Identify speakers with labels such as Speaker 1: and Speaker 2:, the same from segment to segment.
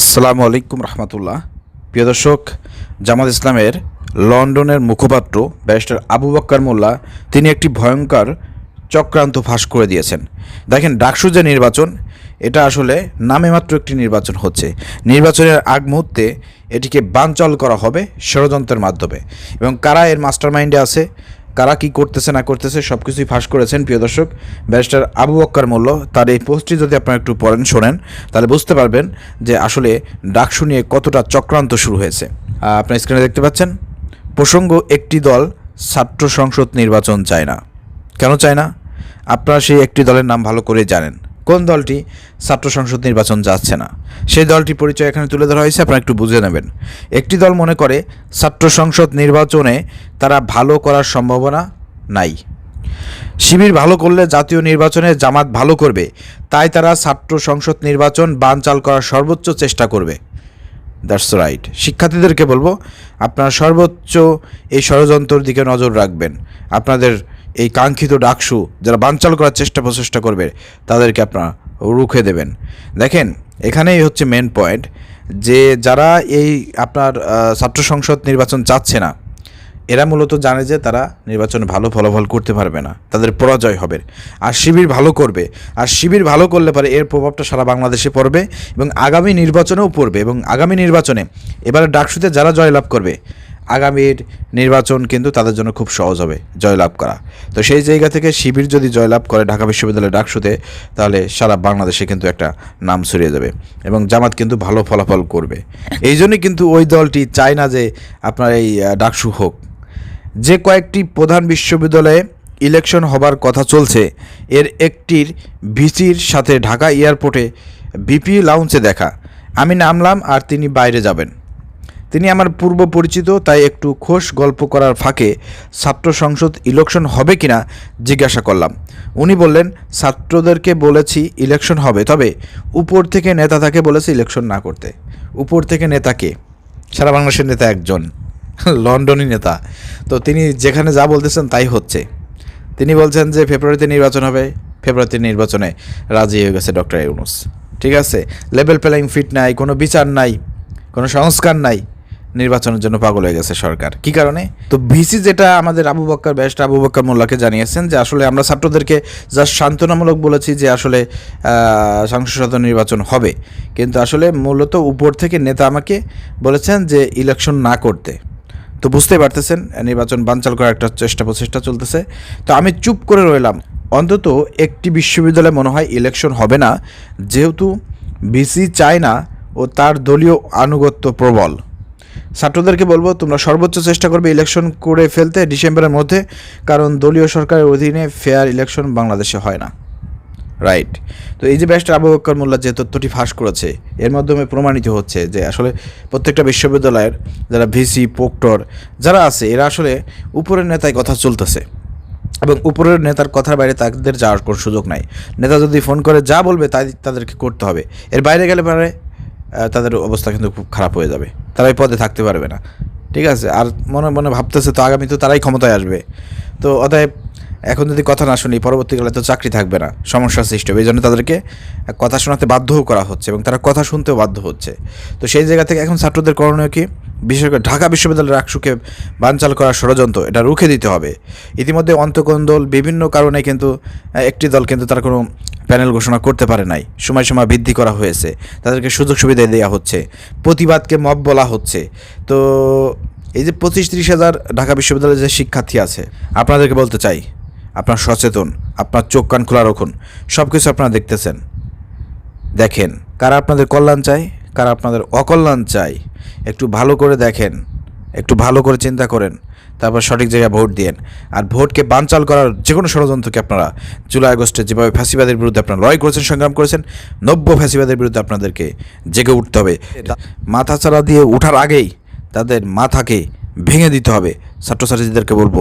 Speaker 1: আসসালামু আলাইকুম রহমতুল্লাহ। প্রিয় দর্শক, জামাত ইসলামের লন্ডনের মুখপাত্র ব্যারিস্টার আবু বক্কর মোল্লা, তিনি একটি ভয়ঙ্কর চক্রান্ত ফাঁস করে দিয়েছেন। দেখেন, ডাকসু যে নির্বাচন, এটা আসলে নামে মাত্র একটি নির্বাচন হচ্ছে। নির্বাচনের আগ মুহূর্তে এটিকে বানচাল করা হবে ষড়যন্ত্রের মাধ্যমে। এবং কারা এর মাস্টার মাইন্ডে আছে? কারা কি করতেছে, না করতেছে সব কিছুই ফাঁস করেছেন, প্রিয় দর্শক। ব্যারিস্টার আবু বক্কার মোল্ল তার এই পোস্টটি যদি আপনারা একটু পড়েন, শোনেন, তাহলে বুঝতে পারবেন যে আসলে ডাকসু নিয়ে কতটা চক্রান্ত শুরু হয়েছে। আপনার স্ক্রিনে দেখতে পাচ্ছেন, প্রসঙ্গ, একটি দল ছাত্র সংসদ নির্বাচন চায় না। কেন চায় না? আপনারা সেই একটি দলের নাম ভালো করে জানেন। কোন দলটি ছাত্র সংসদ নির্বাচন যাচ্ছে না? সেই দলটি পরিচয় এখানে তুলে ধরা হয়েছে, আপনারা একটু বুঝে নেবেন। একটি দল মনে করে ছাত্র সংসদ নির্বাচনে তারা ভালো করার সম্ভাবনা নাই। শিবির ভালো করলে জাতীয় নির্বাচনে জামাত ভালো করবে, তাই তারা ছাত্র সংসদ নির্বাচন বানচাল করার সর্বোচ্চ চেষ্টা করবে। দ্যাটস রাইট শিক্ষার্থীদেরকে বলব, আপনারা সর্বোচ্চ এই ষড়যন্ত্রের দিকে নজর রাখবেন। আপনাদের এই কাঙ্ক্ষিত ডাকসু যারা বানচাল করার চেষ্টা প্রচেষ্টা করবে, তাদেরকে আপনারা রুখে দেবেন। দেখেন, এখানেই হচ্ছে মেন পয়েন্ট যে যারা এই আপনার ছাত্র সংসদ নির্বাচন চাচ্ছে না, এরা মূলত জানে যে তারা নির্বাচনে ভালো ফলাফল করতে পারবে না, তাদের পরাজয় হবে। আর শিবির ভালো করবে, আর শিবির ভালো করলে পারে এর প্রভাবটা সারা বাংলাদেশে পড়বে এবং আগামী নির্বাচনেও পড়বে এবং আগামী নির্বাচনে এবারে ডাকসুতে যারা জয়লাভ করবে আগামীর নির্বাচন কিন্তু তাদের জন্য খুব সহজ হবে জয়লাভ করা। তো সেই জায়গা থেকে শিবির যদি জয়লাভ করে ঢাকা বিশ্ববিদ্যালয়ের ডাকসুতে, তাহলে সারা বাংলাদেশে কিন্তু একটা নাম ছড়িয়ে যাবে এবং জামাত কিন্তু ভালো ফলাফল করবে। এই জন্যই কিন্তু ওই দলটি চায় না যে আপনার এই ডাকসু হোক। যে কয়েকটি প্রধান বিশ্ববিদ্যালয়ে ইলেকশন হবার কথা চলছে, এর একটির ভিসির সাথে ঢাকা এয়ারপোর্টে বিপি লাউঞ্চে দেখা। আমি নামলাম আর তিনি বাইরে যাবেন। তিনি আমার পূর্ব পরিচিত, তাই একটু খোশ গল্প করার ফাঁকে ছাত্র সংসদ ইলেকশন হবে কিনা জিজ্ঞাসা করলাম। উনি বললেন, ছাত্রদেরকে বলেছি ইলেকশন হবে, তবে উপর থেকে নেতা তাকে বলেছে ইলেকশন না করতে। উপর থেকে নেতাকে সারা বাংলাদেশের নেতা একজন লন্ডনই নেতা। তো তিনি যেখানে যা বলতেছেন তাই হচ্ছে। তিনি বলছেন যে, ফেব্রুয়ারিতে নির্বাচন হবে, ফেব্রুয়ারিতে নির্বাচনে রাজি হয়ে গেছে ডক্টর ইউনুস। ঠিক আছে, লেভেল প্লেয়িং ফিট নাই, কোনো বিচার নাই, কোনো সংস্কার নাই। নির্বাচনের জন্য পাগল হয়ে গেছে সরকার। কি কারণে? তো ভিসি যেটা আমাদের আবু বক্কর ব্যারিস্টার আবু বক্কর মোল্লাকে জানিয়েছেন যে আসলে আমরা ছাত্রদেরকে যা সান্ত্বনামূলক বলেছি যে আসলে সংসদ নির্বাচন হবে। কিন্তু আসলে মূলত উপর থেকে নেতা আমাকে বলেছেন যে ইলেকশন না করতে। তো বুঝতেই পারতেছেন, নির্বাচন বানচাল করার একটা চেষ্টা প্রচেষ্টা চলতেছে। তো আমি চুপ করে রইলাম। অন্তত একটি বিশ্ববিদ্যালয়ে মনে হয় ইলেকশন হবে না, যেহেতু বিসি চায় না ও তার দলীয় আনুগত্য প্রবল। ছাত্রদেরকে বলব, তোমরা সর্বোচ্চ চেষ্টা করবে ইলেকশন করে ফেলতে ডিসেম্বরের মধ্যে, কারণ দলীয় সরকারের অধীনে ফেয়ার ইলেকশন বাংলাদেশে হয় না। রাইট তো এই যে ব্যারিস্টার আবু বক্কর মোল্লা যে তথ্যটি ফাঁস করেছে, এর মাধ্যমে প্রমাণিত হচ্ছে যে আসলে প্রত্যেকটা বিশ্ববিদ্যালয়ের যারা ভিসি পোক্টর যারা আছে, এরা আসলে উপরের নেতায় কথা চলতেছে এবং উপরের নেতার কথার বাইরে তাদের যাওয়ার কোনো সুযোগ নাই। নেতা যদি ফোন করে যা বলবে তাই তাদেরকে করতে হবে। এর বাইরে গেলে পারে তাদের অবস্থা কিন্তু খুব খারাপ হয়ে যাবে। তারা এই পদে থাকতে পারবে না। ঠিক আছে? আর মনে মনে ভাবতেছে তো আগামী তো তারাই ক্ষমতায় আসবে। তো অতএব এখন যদি কথা না শুনি, পরবর্তীকালে তো চাকরি থাকবে না সমস্যার সৃষ্টি হবে। এই জন্য তাদেরকে কথা শোনাতে বাধ্যও করা হচ্ছে এবং তারা কথা শুনতেও বাধ্য হচ্ছে। তো সেই জায়গা থেকে এখন ছাত্রদের করণীয় কি? বিশেষ করে ঢাকা বিশ্ববিদ্যালয়ের রাকসুকে বানচাল করার ষড়যন্ত্র, এটা রুখে দিতে হবে। ইতিমধ্যে অন্তকোন্দল বিভিন্ন কারণে কিন্তু একটি দল কিন্তু তার কোনো প্যানেল ঘোষণা করতে পারে নাই। সময় সময় বৃদ্ধি করা হয়েছে। তাদেরকে সুযোগ সুবিধা দেওয়া হচ্ছে। প্রতিবাদকে মব বলা হচ্ছে। তো এই যে পঁচিশ তিরিশ হাজার ঢাকা বিশ্ববিদ্যালয়ের যে শিক্ষার্থী আছে, আপনাদেরকে বলতে চাই আপনার সচেতন, আপনার চোখ কান খোলা রাখুন সব কিছু আপনারা দেখতেছেন। দেখেন, কারা আপনাদের কল্যাণ চাই কারা আপনাদের অকল্যাণ চাই একটু ভালো করে দেখেন, একটু ভালো করে চিন্তা করেন, তারপর সঠিক জায়গায় ভোট দিয়েন। আর ভোটকে বানচাল করার যে কোনো ষড়যন্ত্রকে আপনারা জুলাই আগস্টে যেভাবে ফ্যাসিবাদের বিরুদ্ধে আপনারা লড়াই করেছেন, সংগ্রাম করেছেন, নব্য ফ্যাসিবাদের বিরুদ্ধে আপনাদেরকে জেগে উঠতে হবে। মাথা চারা দিয়ে ওঠার আগেই তাদের মাথাকে ভেঙে দিতে হবে। ছাত্রছাত্রীদেরকে বলব,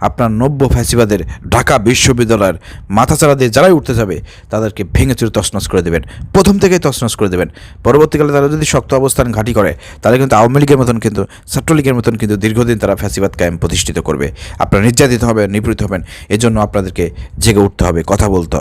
Speaker 1: আপনার নব্য ফ্যাসিবাদের ঢাকা বিশ্ববিদ্যালয়ের মাথাচাড়া দিয়ে যারাই উঠতে যাবে, তাদেরকে ভেঙে চুরে তছনছ করে দেবেন। প্রথম থেকেই তছনছ করে দেবেন। পরবর্তীকালে তারা যদি শক্ত অবস্থান ঘাঁটি করে, তাহলে কিন্তু আওয়ামী লীগের মতন কিন্তু, ছাত্রলীগের মতন কিন্তু দীর্ঘদিন তারা ফ্যাসিবাদ কায়েম প্রতিষ্ঠিত করবে। আপনারা নির্যাতিত হবেন, নিপীড়িত হবেন, এজন্য আপনাদেরকে জেগে উঠতে হবে, কথা বলতে হবে।